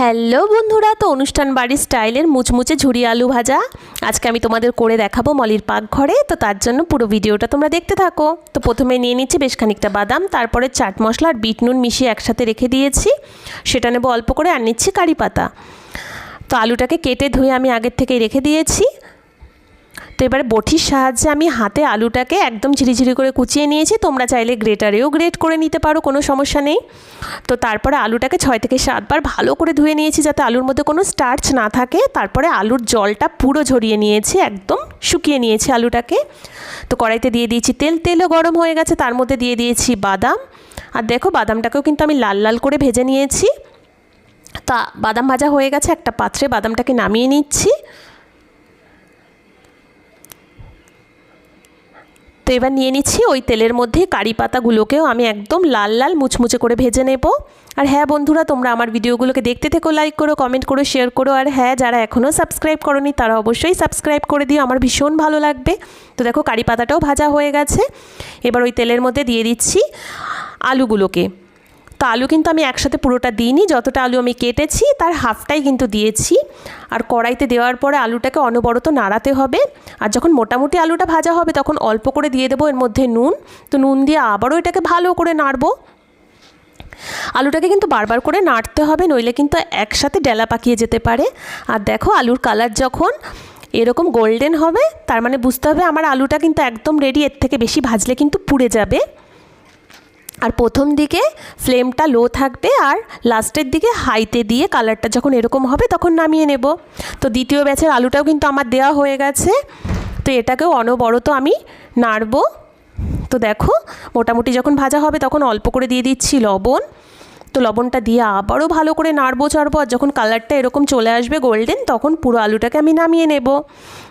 Hello বন্ধুরা, তো অনুষ্ঠান বাড়ির স্টাইলের মুচমুচে ঝুড়ি আলু ভাজা। আজকে আমি তোমাদের করে দেখাবো মলির পাকঘরে, তো তার জন্য পুরো ভিডিওটা তোমরা দেখতে থাকো। তো প্রথমে নিয়ে নিচ্ছি বেশ খানিকটা বাদাম, তারপরে চাট মশলা আর বিট নুন মিশিয়ে একসাথে রেখে দিয়েছি। সেটা নেব অল্প করে আর নিচ্ছি কারি পাতা। তো আলুটাকে কেটে ধুয়ে আমি আগের থেকেই রেখে দিয়েছি। তো এবারে বটির সাহায্যে আমি হাতে আলুটাকে একদম ঝিরিঝিরি করে কুচিয়ে নিয়েছি। তোমরা চাইলে গ্রেটারেও গ্রেট করে নিতে পারো, কোনো সমস্যা নেই। তো তারপরে আলুটাকে ছয় থেকে সাতবার ভালো করে ধুয়ে নিয়েছি যাতে আলুর মধ্যে কোনো স্টার্চ না থাকে। তারপরে আলুর জলটা পুরো ঝরিয়ে নিয়েছি, একদম শুকিয়ে নিয়েছি আলুটাকে। তো কড়াইতে দিয়ে দিয়েছি তেল, তেলও গরম হয়ে গেছে, তার মধ্যে দিয়ে দিয়েছি বাদাম। আর দেখো, বাদামটাকেও কিন্তু আমি লাল লাল করে ভেজে নিয়েছি। তা বাদাম ভাজা হয়ে গেছে, একটা পাত্রে বাদামটাকে নামিয়ে নিচ্ছি। তো এবার নিয়ে নিচ্ছি ওই তেলের মধ্যে কারি পাতাগুলোকেও আমি একদম লাল লাল মুচমুচে করে ভেজে নেব। আর হ্যাঁ বন্ধুরা, তোমরা আমার ভিডিওগুলোকে দেখতে থেকো লাইক করো কমেন্ট করো শেয়ার করো। আর হ্যাঁ যারা এখনও সাবস্ক্রাইব করনি, তারা অবশ্যই সাবস্ক্রাইব করে দিও, আমার ভীষণ ভালো লাগবে। তো দেখো, কারি পাতাটাও ভাজা হয়ে গেছে। এবার ওই তেলের মধ্যে দিয়ে দিচ্ছি আলুগুলোকে। তো আলু কিন্তু আমি একসাথে পুরোটা দিইনি। যতটা আলু আমি কেটেছি, তার হাফটাই কিন্তু দিয়েছি। আর কড়াইতে দেওয়ার পরে আলুটাকে অনবরত নাড়াতে হবে। আর যখন মোটামুটি আলুটা ভাজা হবে, তখন অল্প করে দিয়ে দেবো এর মধ্যে নুন। তো নুন দিয়ে আবারও এটাকে ভালো করে নাড়বো। আলুটাকে কিন্তু বারবার করে নাড়তে হবে, নইলে কিন্তু একসাথে ডেলা পাকিয়ে যেতে পারে। আর দেখো আলুর কালার যখন এরকম গোল্ডেন হবে, তার মানে বুঝতে হবে আমার আলুটা কিন্তু একদম রেডি এর থেকে বেশি ভাজলে কিন্তু পুড়ে যাবে। আর প্রথম দিকে ফ্লেমটা লো থাকবে আর লাস্টের দিকে হাইতে দিয়ে কালারটা যখন এরকম হবে তখন নামিয়ে নেব। তো দ্বিতীয় ব্যাচের আলুটাও কিন্তু আমার দেওয়া হয়ে গেছে। তো এটাকেও অনবরত আমি নাড়ব। তো দেখো, মোটামুটি যখন ভাজা হবে তখন অল্প করে দিয়ে দিচ্ছি লবণ। তো লবণটা দিয়ে আবারও ভালো করে নাড়বো চাড়বো আর যখন কালারটা এরকম চলে আসবে গোল্ডেন তখন পুরো আলুটাকে আমি নামিয়ে নেব।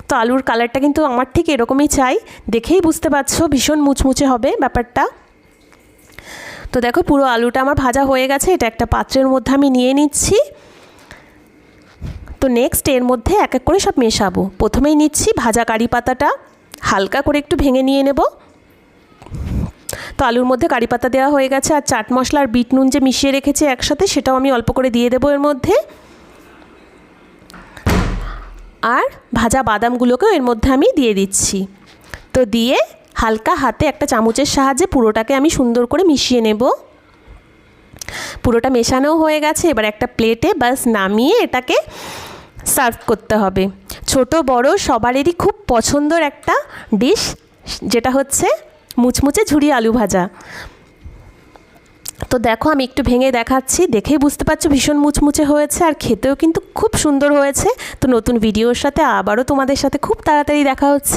তো আলুর কালারটা কিন্তু আমার ঠিক এরকমই চাই। দেখেই বুঝতে পারছ, ভীষণ মুচমুচে হবে ব্যাপারটা। তো দেখো পুরো আলুটা আমার ভাজা হয়ে গেছে, এটা একটা পাত্রের মধ্যে আমি নিয়ে নিচ্ছি। তো নেক্সট এর মধ্যে এক এক করে সব মেশাবো। প্রথমেই নিচ্ছি ভাজা কারি পাতাটা, হালকা করে একটু ভেঙে নিয়ে নেব। তো আলুর মধ্যে কারি পাতা দেওয়া হয়ে গেছে, আর চাট মশলা আর বিট নুন যে মিশিয়ে রেখেছি একসাথে, সেটাও আমি অল্প করে দিয়ে দেবো এর মধ্যে। আর ভাজা বাদামগুলোকেও এর মধ্যে আমি দিয়ে দিচ্ছি। তো দিয়ে হালকা হাতে একটা চামচের সাহায্যে পুরোটাকে আমি সুন্দর করে মিশিয়ে নেব। পুরোটা মেশানো হয়ে গেছে, এবার একটা প্লেটে বাস নামিয়ে এটাকে সার্ভ করতে হবে। ছোট, বড়, সবারেরই খুব পছন্দর একটা ডিশ, যেটা হচ্ছে মুচমুচে ঝুরি আলু ভাজা। তো দেখো, আমি একটু ভেঙে দেখাচ্ছি, দেখেই বুঝতে পারছ ভীষণ মুচমুচে হয়েছে আর খেতেও কিন্তু খুব সুন্দর হয়েছে। তো নতুন ভিডিওর সাথে আবারও তোমাদের সাথে খুব তাড়াতাড়ি দেখা হচ্ছে।